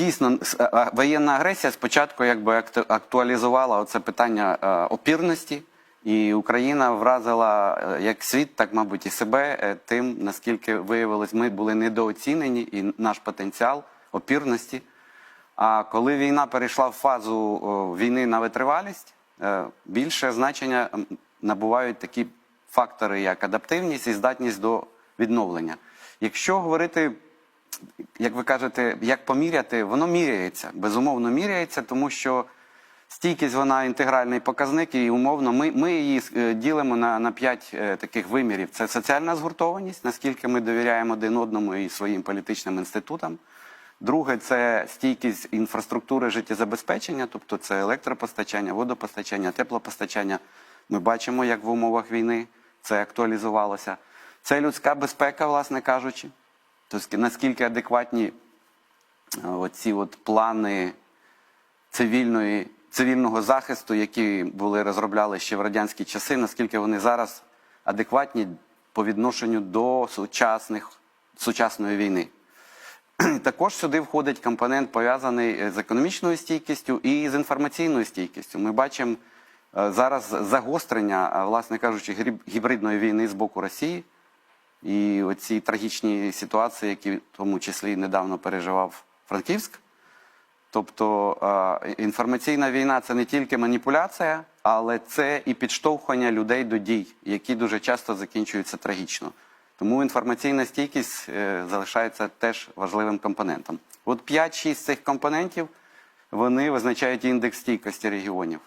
дійсно а, а, воєнна агресія спочатку якби актуалізувала це питання е, опірності, і Україна вразила е, як світ, так мабуть і себе е, тим, наскільки виявилось, ми були недооцінені і наш потенціал опірності. А коли війна перейшла в фазу війни на витривалість, е, більше значення набувають такі фактори, як адаптивність і здатність до відновлення. Якщо говорити, як ви кажете, як поміряти, воно міряється, безумовно міряється, тому що стійкість вона інтегральний показник, і умовно ми, ми її е, ділимо на, на п'ять е, таких вимірів: це соціальна згуртованість, наскільки ми довіряємо один одному і своїм політичним інститутам. Друге це стійкість інфраструктури життєзабезпечення, тобто це електропостачання, водопостачання, теплопостачання. Ми бачимо, як в умовах війни це актуалізувалося. Це людська безпека, власне кажучи. Тобто наскільки адекватні е, оці от плани цивільної, цивільного захисту, які були розробляли ще в радянські часи, наскільки вони зараз адекватні по відношенню до сучасних, сучасної війни. Також сюди входить компонент пов'язаний е, з економічною стійкістю і з інформаційною стійкістю. Ми бачимо е, зараз загострення, власне кажучи, гібридної війни з боку Росії. І оці трагічні ситуації, які в тому числі недавно переживав Франківськ. Тобто е, інформаційна війна це не тільки маніпуляція, але це і підштовхування людей до дій, які дуже часто закінчуються трагічно. Тому інформаційна стійкість е, залишається теж важливим компонентом. От 5-6 цих компонентів вони визначають індекс стійкості регіонів.